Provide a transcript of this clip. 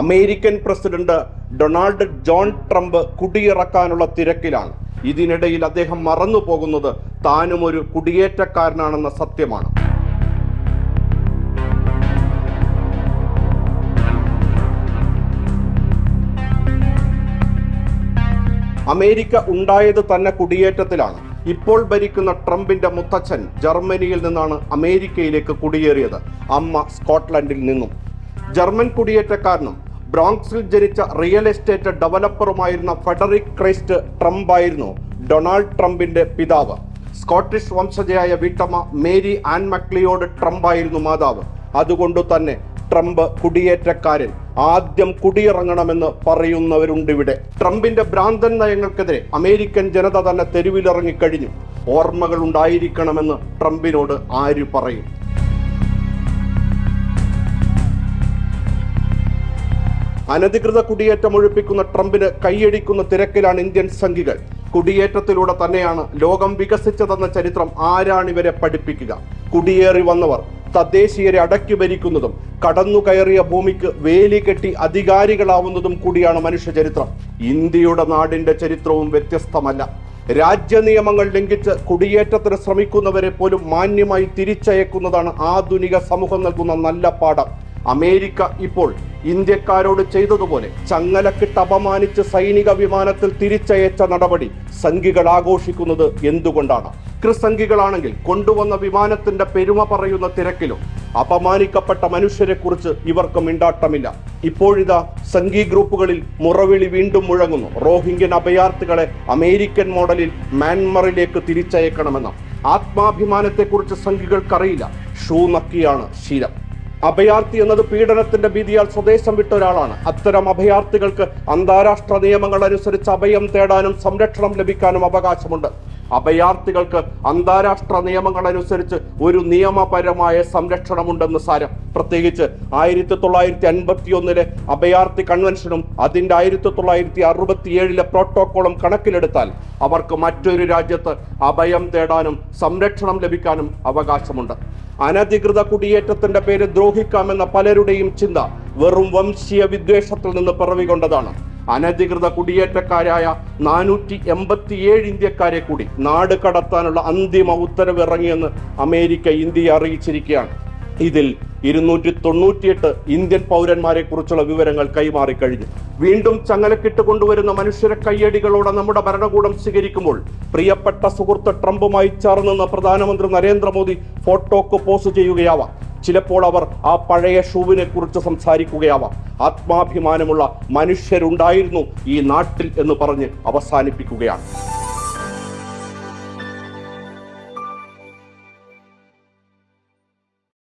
American president Donald John Trump കുടിയിറക്കാനുള്ള തിരക്കിലാണ്. ഇതിനിടയിൽ അദ്ദേഹം മറന്നു പോകുന്നത് താനും ഒരു കുടിയേറ്റക്കാരനാണെന്ന സത്യമാണ്. അമേരിക്ക ഉണ്ടായത് തന്നെ കുടിയേറ്റത്തിലാണ്. ഇപ്പോൾ ഭരിക്കുന്ന ട്രംപിന്റെ മുത്തച്ഛൻ ജർമ്മനിയിൽ നിന്നാണ് അമേരിക്കയിലേക്ക് കുടിയേറിയത്. അമ്മ സ്കോട്ട്ലൻഡിൽ നിന്നും. ജർമ്മൻ കുടിയേറ്റക്കാരനും ബ്രോങ്സിൽ ജനിച്ച റിയൽ എസ്റ്റേറ്റ് ഡെവലപ്പറുമായിരുന്ന ഫെഡറിക് ക്രൈസ്റ്റ് ട്രംപ് ആയിരുന്നു ഡൊണാൾഡ് ട്രംപിന്റെ പിതാവ്. സ്കോട്ടിഷ് വംശജയായ വീട്ടമ്മ മേരി ആൻ മക്ലിയോട് ട്രംപ് ആയിരുന്നു മാതാവ്. അതുകൊണ്ട് തന്നെ ട്രംപ് കുടിയേറ്റക്കാരൻ ആദ്യം കുടിയിറങ്ങണമെന്ന് പറയുന്നവരുണ്ട് ഇവിടെ ട്രംപിന്റെ ഭ്രാന്തൻ നയങ്ങൾക്കെതിരെ അമേരിക്കൻ ജനത തന്നെ തെരുവിലിറങ്ങിക്കഴിഞ്ഞു. ഓർമ്മകൾ ഉണ്ടായിരിക്കണമെന്ന് ട്രംപിനോട് ആര് പറയും? അനധികൃത കുടിയേറ്റം ഒഴിപ്പിക്കുന്ന ട്രംപിന് കൈയടിക്കുന്ന തിരക്കിലാണ് ഇന്ത്യൻ സംഘികൾ. കുടിയേറ്റത്തിലൂടെ തന്നെയാണ് ലോകം വികസിച്ചതെന്ന ചരിത്രം ആരാണിവരെ പഠിപ്പിക്കുക? കുടിയേറി വന്നവർ തദ്ദേശീയരെ അടക്കി ഭരിക്കുന്നതും കടന്നു കയറിയ ഭൂമിക്ക് വേലി കെട്ടി അധികാരികളാവുന്നതും കൂടിയാണ് മനുഷ്യ ചരിത്രം. ഇന്ത്യയുടെ നാടിന്റെ ചരിത്രവും വ്യത്യസ്തമല്ല. രാജ്യ നിയമങ്ങൾ ലംഘിച്ച് കുടിയേറ്റത്തിന് ശ്രമിക്കുന്നവരെ പോലും മാന്യമായി തിരിച്ചയക്കുന്നതാണ് ആധുനിക സമൂഹം നൽകുന്ന നല്ല പാഠം. അമേരിക്ക ഇപ്പോൾ ഇന്ത്യക്കാരോട് ചെയ്തതുപോലെ ചങ്ങലക്കിട്ട് അപമാനിച്ച് സൈനിക വിമാനത്തിൽ തിരിച്ചയച്ച നടപടി സംഘികൾ ആഘോഷിക്കുന്നത് എന്തുകൊണ്ടാണ്? ക്രിസംഘികളാണെങ്കിൽ കൊണ്ടുവന്ന വിമാനത്തിന്റെ പെരുമ പറയുന്ന തിരക്കിലും അപമാനിക്കപ്പെട്ട മനുഷ്യരെക്കുറിച്ച് ഇവർക്ക് മിണ്ടാട്ടമില്ല ഇപ്പോഴിതാ സംഘി ഗ്രൂപ്പുകളിൽ മുറവിളി വീണ്ടും മുഴങ്ങുന്നു. റോഹിംഗ്യൻ അഭയാർത്ഥികളെ അമേരിക്കൻ മോഡലിൽ മ്യാൻമറിലേക്ക് തിരിച്ചയക്കണമെന്ന്. ആത്മാഭിമാനത്തെക്കുറിച്ച് സംഘികൾക്കറിയില്ല. ഷൂ നക്കിയാണ് ശീലം. അഭയാർത്ഥി എന്നത് പീഡനത്തിന്റെ ഭീതിയാൽ സ്വദേശം വിട്ട ഒരാളാണ്. അത്തരം അഭയാർത്ഥികൾക്ക് അന്താരാഷ്ട്ര നിയമങ്ങൾ അനുസരിച്ച് അഭയം തേടാനും സംരക്ഷണം ലഭിക്കാനും അവകാശമുണ്ട്. അഭയാർത്ഥികൾക്ക് അന്താരാഷ്ട്ര നിയമങ്ങൾ അനുസരിച്ച് ഒരു നിയമപരമായ സംരക്ഷണമുണ്ടെന്ന് സാരം. പ്രത്യേകിച്ച് ആയിരത്തി തൊള്ളായിരത്തി അൻപത്തി ഒന്നിലെ അഭയാർത്ഥി കൺവെൻഷനും അതിന്റെ ആയിരത്തി തൊള്ളായിരത്തി അറുപത്തി ഏഴിലെ പ്രോട്ടോക്കോളും കണക്കിലെടുത്താൽ അവർക്ക് മറ്റൊരു രാജ്യത്ത് അഭയം തേടാനും സംരക്ഷണം ലഭിക്കാനും അവകാശമുണ്ട്. അനധികൃത കുടിയേറ്റത്തിന്റെ പേര് ദ്രോഹിക്കാമെന്ന പലരുടെയും ചിന്ത വെറും വംശീയ വിദ്വേഷത്തിൽ നിന്ന് പിറവികൊണ്ടതാണ്. അനധികൃത കുടിയേറ്റക്കാരായ നാനൂറ്റി എൺപത്തിയേഴ് ഇന്ത്യക്കാരെ കൂടി നാട് കടത്താനുള്ള അന്തിമ ഉത്തരവ് ഇറങ്ങിയെന്ന് അമേരിക്ക ഇന്ത്യയെ അറിയിച്ചിരിക്കുകയാണ്. ഇതിൽ ഇരുന്നൂറ്റി തൊണ്ണൂറ്റിയെട്ട് ഇന്ത്യൻ പൗരന്മാരെ കുറിച്ചുള്ള വിവരങ്ങൾ കൈമാറി കഴിഞ്ഞു വീണ്ടും ചങ്ങലക്കിട്ട് കൊണ്ടുവരുന്ന മനുഷ്യരെ കയ്യടികളോടെ നമ്മുടെ ഭരണകൂടം സ്വീകരിക്കുമ്പോൾ പ്രിയപ്പെട്ട സുഹൃത്ത് ട്രംപുമായി ചേർന്നെന്ന് പ്രധാനമന്ത്രി നരേന്ദ്രമോദി ഫോട്ടോക്ക് പോസ്റ്റ് ചെയ്യുകയാവാം. ചിലപ്പോൾ അവർ ആ പഴയ ഷൂവിനെ കുറിച്ച് സംസാരിക്കുകയാവാം. ആത്മാഭിമാനമുള്ള മനുഷ്യരുണ്ടായിരുന്നു ഈ നാട്ടിൽ എന്ന് പറഞ്ഞ് അവസാനിപ്പിക്കുകയാണ്.